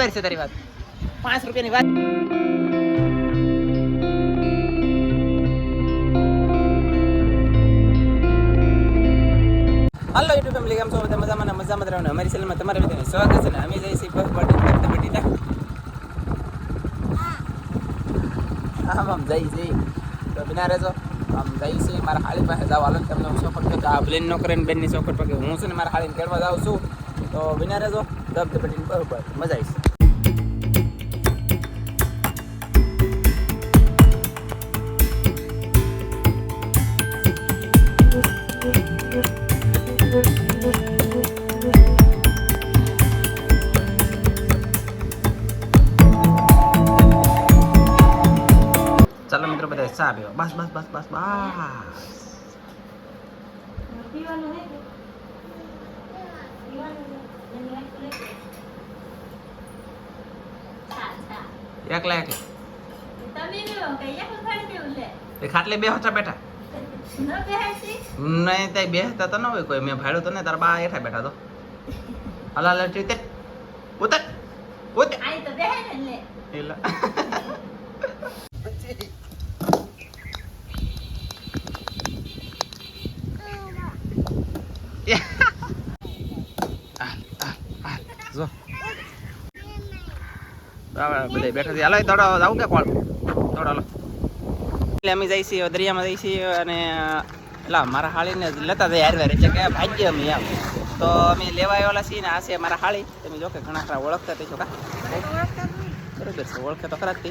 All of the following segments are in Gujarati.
બરાબર છે તારી વાત પાંચ રૂપિયાની વાત હલો યુટ્યુબ ફેમિલી કેમ છો? બધા મજામાં ને મજામાં જ રહો ને? અમારી ચેનલમાં તમારા બધાને સ્વાગત છે ને અમે જઈએ છીએ બસ બટી બટી ના આમ આમ જઈ જઈ. તો બિના રહેજો. આમ જઈ છીએ મારા હાળી પાસે જાવ હાલો તમને હું ચોકટ કે આ બ્લેન નો કરે બેનની ચોકટ પગે હું છે ને મારા હાળીને ખેડવા જાઉં છું. તો બિના રહેજો દબ દબટીને બરોબર. મજા આવીશ. બધા Bas, bas, bas, bas, બસ એકલા એકલા ખાટલે બે હતા બેઠા નહીં ત્યાં બેસતા તો ન હોય કોઈ મેં ભાડ્યો તો ને તારા બા એઠા બેઠા તો હલા હલા તે ઉતર ઉતર એલા જો. બધા બેઠા છે. હાલો કે કોણ? એટલે અમે જઈ છીએ, દરિયામાં જઈ અને એટલે મારા હાળીને લેતા જાય હારવાર એટલે કે ભાગ્ય અમે એમ. તો અમે લેવા છીએ ને, આ મારા હાળી. તમે જો ઘણા ખરા ઓળખતા તે છો છે, ઓળખે તો ખરા જ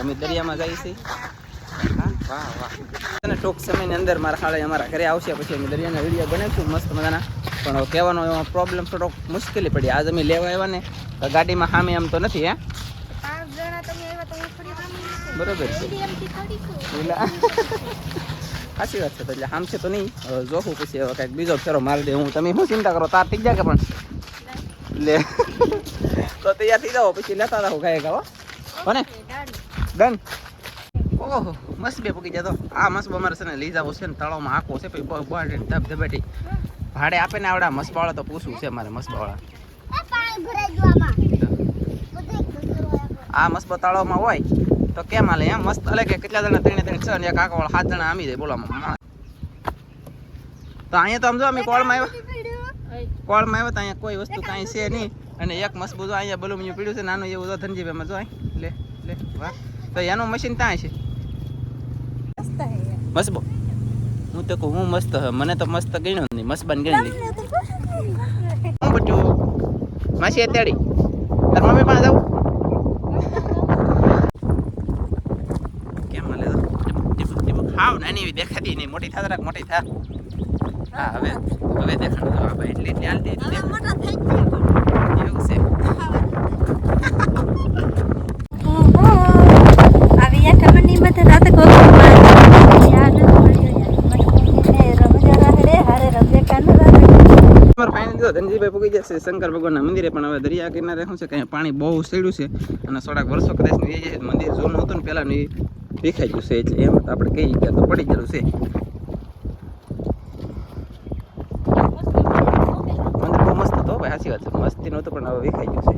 અમે દરિયામાં જઈએ હા, વાહ વાહ. અને ટૂંક સમયની અંદર મારા હાળે અમારા ઘરે આવશે, પછી અમે દરિયાના વીડિયો બનાવીશું. મસ્ત મજાના. પણ કહેવાનો એમાં પ્રોબ્લેમ થોડોક મુશ્કેલી પડી. આજ અમે લેવા આવ્યા ને તો ગાડીમાં સામે એમ તો નથી હે? બરોબર છે. સાચી વાત છે તો એટલે આમ છે તો નહીં. જોવું પછી હવે કાંઈક બીજો ફેરો મારી દે. હું તમે શું ચિંતા કરો? તાર થઈ જાય કે પણ. લે. તો તૈયાર થઈ જાઓ પછી લેતા રહો ગાય ગાવા કોને ડન. ઓહો મસ્ત બે પૂકી જતો આ મસ્ત અમારે છે ને લઈ જવો છે ને તળાવમાં આખો છે પછી ધબ ધબેટી. ભાડે આપે ને આવડા મસ્બાવાળા તો પૂછવું છે મારે મસ્બાવાળા આ મસ્ત તળાવમાં હોય તો કેમ હાલે? એમ મસ્ત અલે કે કેટલા જણા ત્રણે ત્રણ છ અને એક આંકવાળા સાત જણા આમી જાય બોલો તો અહીંયા તો સમજો અમે કોળમાં આવ્યા. કોળમાં આવ્યા તો અહીંયા કોઈ વસ્તુ કાંઈ છે નહીં. અને એક મસ્બુ જો અહીંયા બલુમિયું પીડ્યું છે નાનું એવું તો ધનજીભાઈમાં જો લે લે વાહ. તો એનું મશીન ત્યાં છે. મસ્ત હું તો કહું હું મસ્ત મને તો મસ્ત ગણ્યો. નહીં મસ્ત બન ગઈ હું બચ્યું માસી અત્યાડી તાર મમ્મી પાસે જાઉં? કેમ હાલે? તો ટીપક ટીપક હાવ નાની એવી દેખાતી નહીં. મોટી થા જરાક મોટી થા. હા હવે હવે દેખાડો તો ભાઈ એટલી એટલી હાલતી એટલી દેખાડો. એવું છે. જો ધનજીભાઈ પૂગી જશે શંકર ભગવાનના મંદિરે, પણ હવે દરિયા કિનારે શું છે કે પાણી બહુ સેડ્યું છે અને થોડાક વર્ષો કદાચ એ જાય મંદિર જૂનું હતું ને પહેલાં દેખાઈ ગયું છે, એટલે એમ આપણે કહી ગયા તો પડી ગયેલું છે. મંદિર બહુ મસ્ત હતો, ભાઈ, સાચી વાત છે, મસ્તી નહોતું, પણ હવે દેખાઈ ગયું છે.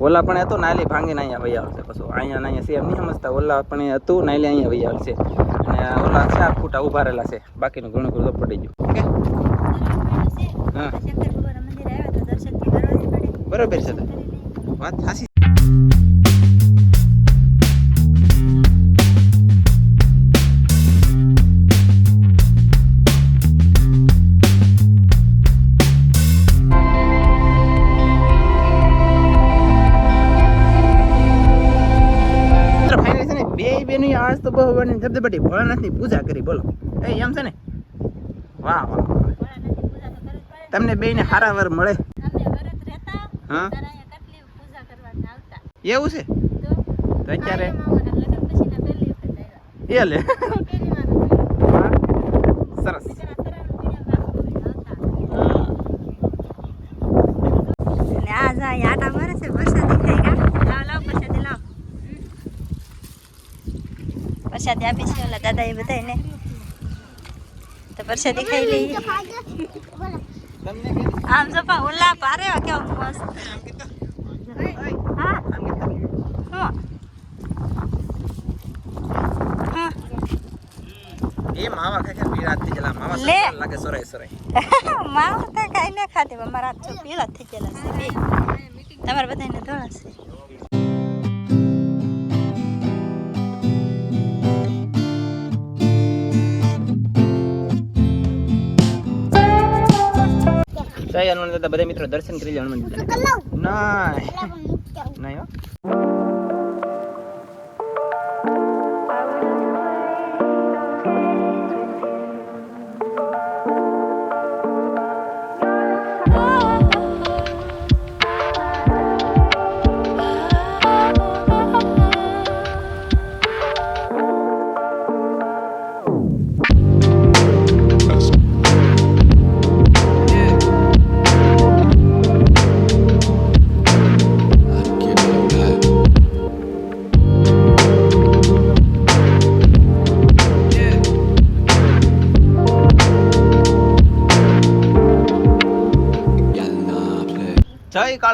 ઓલા પણ હતું નાલી ભાંગીને અહીંયા વહી આવશે પછી અહીંયા અહીંયા સેમ નહીં સમજતા, ઓલા પણ હતું નાલી અહીંયા વહી આવશે અને ઓલા ચાર ફૂટા ઊભા રહેલા છે, બાકીનું ઘણું ઘણું પડી ગયું. હા. બરોબર છે વાત સાચી બેનો આજ તો બહુ બની ધબધબાટી ભોળાનાથની પૂજા કરી, બોલો. એ એમ છે ને? વાહ વાહ. તમને બેયને હારા વર મળે હા? એવું છે? તો અત્યારે? એ લે. સરસ. પ્રસાદી આપી છે ઓલા દાદા એ બધાને તો પ્રસાદી ખાઈ લઈએ આમ જો પા ઓલા પારે કેવો મસ્ત. હા. એ માવા પીળા થઈ ગયેલા. માવા લે. લાગે સોરાય સોરાય. મારું તો કાંઈ ના ખાતી મારા જો પીળા થઈ ગયેલા છે. તમારે બધાને ધોળા છે. જય હનુમાન દાદા. બધા મિત્રો દર્શન કરી લે હનુમાન ના નહીં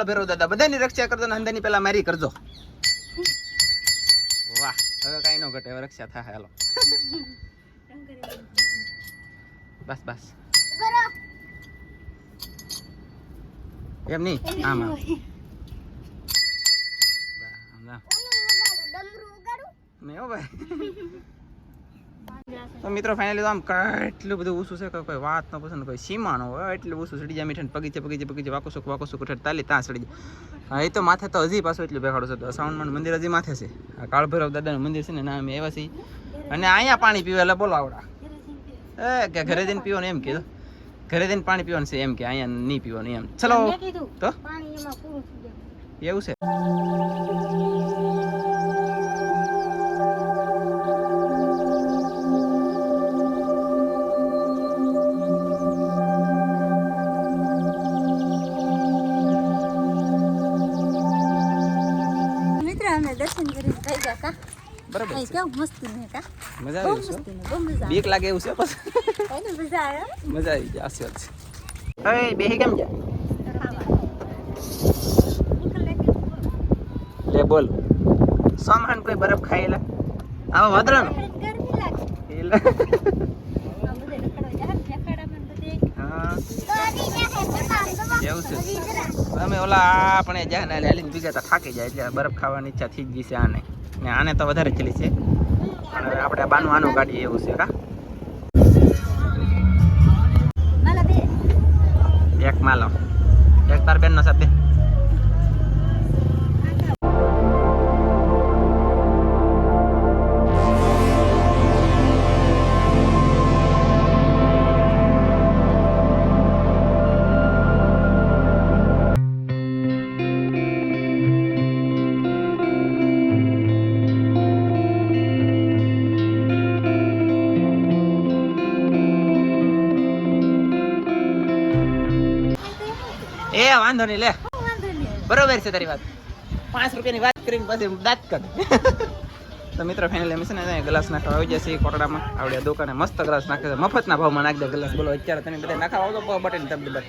ભૈરવ દાદા બધાની રક્ષા કરજો ને અંદરની પેલા મારી કરજો. વાહ હવે કાંઈ ન ઘટે હવે રક્ષા થાય હાલો. બસ બસ. એમ નહીં? આમ હો ભાઈ. તો મિત્રો ફાઇનલી તો આમ કેટલું બધું ઊંચું છે કે કોઈ વાત ન પસંદ કોઈ સીમા ન હોય એટલું ઊંચું ચડી જાય મીઠાને પગીચે પગીચે પગીચે વાકો સુખ વાકો સુખ ઠેઠ તાલી ત્યાં ચડી જાય. એ તો માથે તો હજી પાછું એટલું બેખાડું છે. તો સાઉન્ડમાં મંદિર હજી માથે છે. આ કાળભૈરવ દાદાનું મંદિર છે ને ના અમે એવા છીએ. અને અહીંયા પાણી પીવે એટલે બોલો આવડા. એ કે ઘરે જઈને પીવાનું એમ કીધું. ઘરે જઈને પાણી પીવાનું છે એમ કે અહીંયા નહીં પીવાનું એમ. ચલો તો? એવું છે. બરાબર છે. કેવું મસ્તી ને કા? મજા આવી છે મજા બીક લાગે એવું છે પછી? એને મજા આવે? મજા આવી જાય આશી વાત છે. હવે બેહી કેમ લે બોલ. સોમાન કોઈ બરફ ખાયેલા આવા વાદળાનો ગરમી લાગે. છે. અમે ઓલા આપણે જ્યાં ને હાલીને બીજા તો થાકી જાય એટલે બરફ ખાવાની ઈચ્છા થઈ જ ગઈ છે આને. ને આને તો વધારે ચલી છે. પણ આપણે બાનું આનું કાઢીએ એવું છે કા એક માલો. એક તાર બેનનો સાથ વાંધો નહીં લે. બરોબર છે તારી વાત. પાંચ રૂપિયાની વાત કરીને પછી દાંત કર તો મિત્રો ફાઇનલ એમ છે ને ગ્લાસ નાખવા આવી જશે કોટડામાં. આવડે દુકાને મસ્ત ગ્લાસ નાખે છે. મફતના ભાવમાં નાખી દે ગ્લાસ બોલો અત્યારે તમે બધા નાખવા આવો તો બટન તબ દે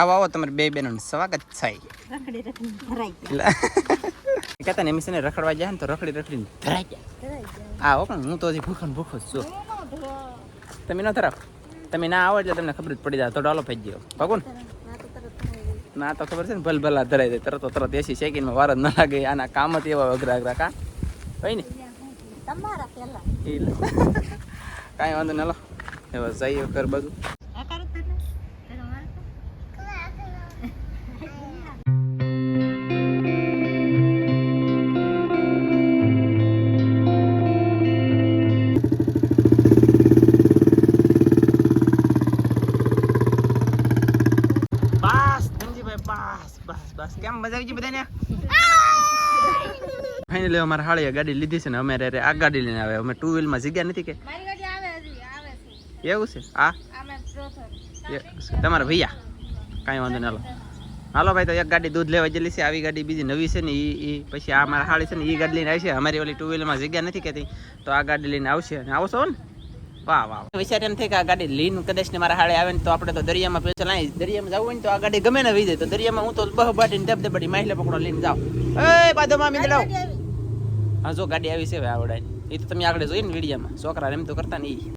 આવો આવો તમારે બે બેનો સ્વાગત થાય. કહેતા ને એમ છે રખડવા જાય ને તો રખડી રખડીને ધરાઈ ગયા. હા હો પણ હું તો હજી ભૂખો ને ભૂખો જ છું. તમે ન ધરાવ તમે ના આવો એટલે તમને ખબર જ પડી જાય. તો ડોલો ફેંકી ગયો ભાગો ને ના તો તરત ભરાઈ ના તો ખબર છે ને ભલ ભલા ધરાઈ દે તરત તરત એસી સેકન્ડમાં વાર જ ન લાગે. આના કામ જ એવા અઘરા અઘરા કા? હોય ને? જાય તમારા કાંઈ વાંધો ન લો એવા જઈએ ઘર બાજુ. બસ કેમ મજા આવી ગઈ બધાને? ફાઇનલી અમારે હાળીએ ગાડી લીધી છે ને અમે રે આ ગાડી લઈને આવે. અમે ટુ વ્હીલમાં જગ્યા નથી કે? મારી ગાડી આવે હજી આવે છે. એવું છે? આ તમારા ભૈયા? કાંઈ વાંધો નહીં લો હાલો ભાઈ તો એક ગાડી દૂધ લેવા જેલી છે. આવી ગાડી બીજી નવી છે ને એ એ પછી આ મારા હાળી છે ને એ ગાડી લઈને આવશે અમારી ઓલી ટુ વ્હીલરમાં જગ્યા નથી કહેતી તો. આ ગાડી લઈને આવશે. અને આવશો છો ને? વાહ વાહ વિચાર એમ થાય કે આ ગાડી લીન કદાચ ને મારા હાડે આવે ને તો આપણે તો દરિયામાં પેચલ અહીં દરિયામાં જવું હોય ને તો આ ગાડી ગમે ને વી જાય તો દરિયામાં હું તો બહ બાટીને ધબ ધબાટી માહિલે પકડો લઈને જાવ એ બાદોમાં મી લાવ. હા જો ગાડી આવી છે હવે આવડે. એ તો તમે આગળ જોઈ ને વિડીયામાં. છોકરા એમ તો કરતા નહીં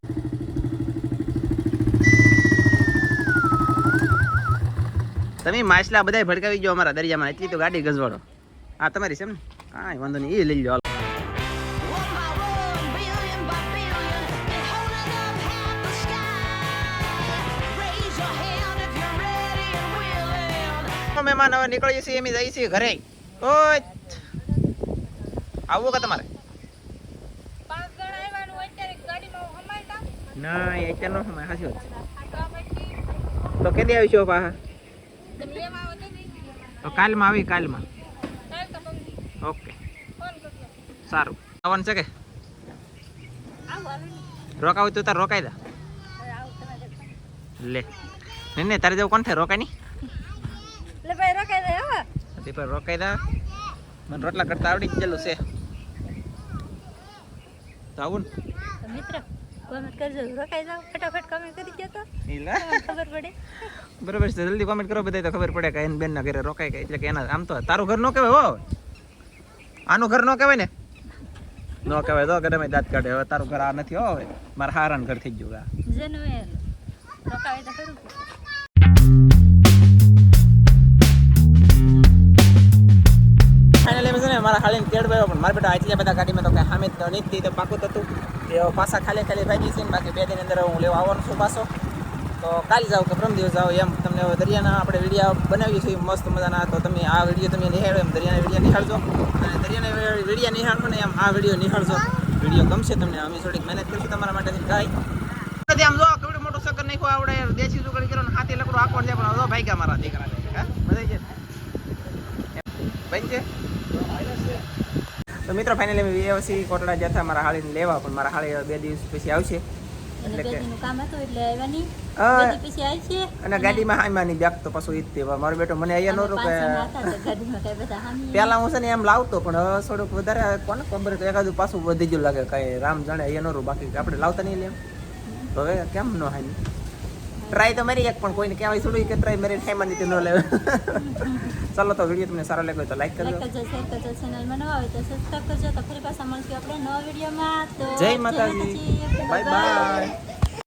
તમે માછલા બધા ભડકાવી ગયો અમારા દરિયામાં. એટલી તો ગાડી ગજવાડો હા તમારી છે ને? કાંઈ વાંધો નહીં. એ લઈ લો મહેમાન હવે નીકળીએ છીએ એમ જઈએ છીએ ઘરે. આવવું કે તમારે? ના એ અત્યારનો સમય હાચી વાત. તો છે. કેદી આવીશું પાછા તમે તો કાલમાં આવી કાલમાં. ઓકે. સારું. આવવાનું છે કે? આવું આવે ને રોકાવું તો તાર રોકાઈ દે લે. નહીં નહીં તારે જેવું કોણ થાય? રોકાય નહીં એટલે ભાઈ રોકાઈ જાય હો તે પર રોકાઈ દે મને રોટલા કરતા આવડી ગયેલું છે. તો આવું ને. મિત્ર કોમેન્ટ કરજો. રોકાઈ જાવ ફટાફટ કોમેન્ટ કરી દો તો. ઈ લે. તમને ખબર પડે. બરોબર છે જલ્દી કોમેન્ટ કરો બધા તો ખબર પડે કે એન બેન ના ઘરે રોકાય કે એટલે કે એના આમ તો તારું ઘર નો કહેવાય હો. આનું ઘર નો કહેવાય ને? નો કહેવાય તો ગમે દાંત કાઢે હવે તારું ઘર આ નથી હો હવે મારા હારાનું ઘર થઈ ગયું આ. જનવેલ રોકાવે તો ખરું. મારા બેટા આટલા બધા ગાડીમાં તો કઈ સામે તો નહીં તો પાકું તો હતું એ પાછા ખાલી ખાલી ભાગી છે ને બાકી બે દિન અંદર હું લેવા આવવાનું છું પાછો. તો કાલે જાવ કે પ્રમ દિવસ જાઓ એમ. તમને દરિયાના આપણે વિડીયા બનાવીએ છીએ, મસ્ત મજાના. તો તમે આ વીડિયો તમે નિહાળો એમ. દરિયાના વીડિયો નિહાળજો. અને દરિયાના વિડીયા નિહાળો ને એમ આ વીડિયો નિહાળજો. વીડિયો ગમશે તમને. અમે થોડીક મહેનત કરીશું તમારા માટે ગાય આમ જો કેવડું મોટું સકર નાખ્યું, આવડે દેશી જુગડી કરો હાથે લકડું આકોડ જાય, પણ ભાઈ ગયા મારા દીકરા હા? બધાય છે? ભાઈ છે તો મિત્રો ફાઇનલી અમે વ્યવસી કોટડા જતા મારા હાળીને લેવા પણ મારા હાળી બે દિવસ પછી આવશે. એટલે કે- કામ હતું એટલે આવ્યા નહીં અ, પછી આવી છે. અને ગાડીમાં હાઈમાની બેગ તો પાછું ઈ જ તે મારો બેટો મને અહીંયા નહોતું કે પેલા હું છે ને એમ લાવતો પણ હવે થોડુંક વધારે કોને ખબર તો એકાદું પાછું વધી ગયું લાગે કઈ રામ જાણે અહીંયા નહોતું બાકી આપણે લાવતા નહીં લે તો હવે કેમ ન હાઈ ટ્રાય તો મારી એક પણ કોઈને કહેવાય થોડું કે ટ્રાય મારી હાઈમાની ન લેવે. ચાલો તો વીડિયો તમને સારો લાગ્યો તો લાઈક કરજો. શેર કરજો ચેનલમાં નવા હોય તો સબસ્ક્રાઇબ કરજો. તો ફરી પાછા મળશું આપણે નવા વિડીયોમાં. તો જય માતાજી. Bye bye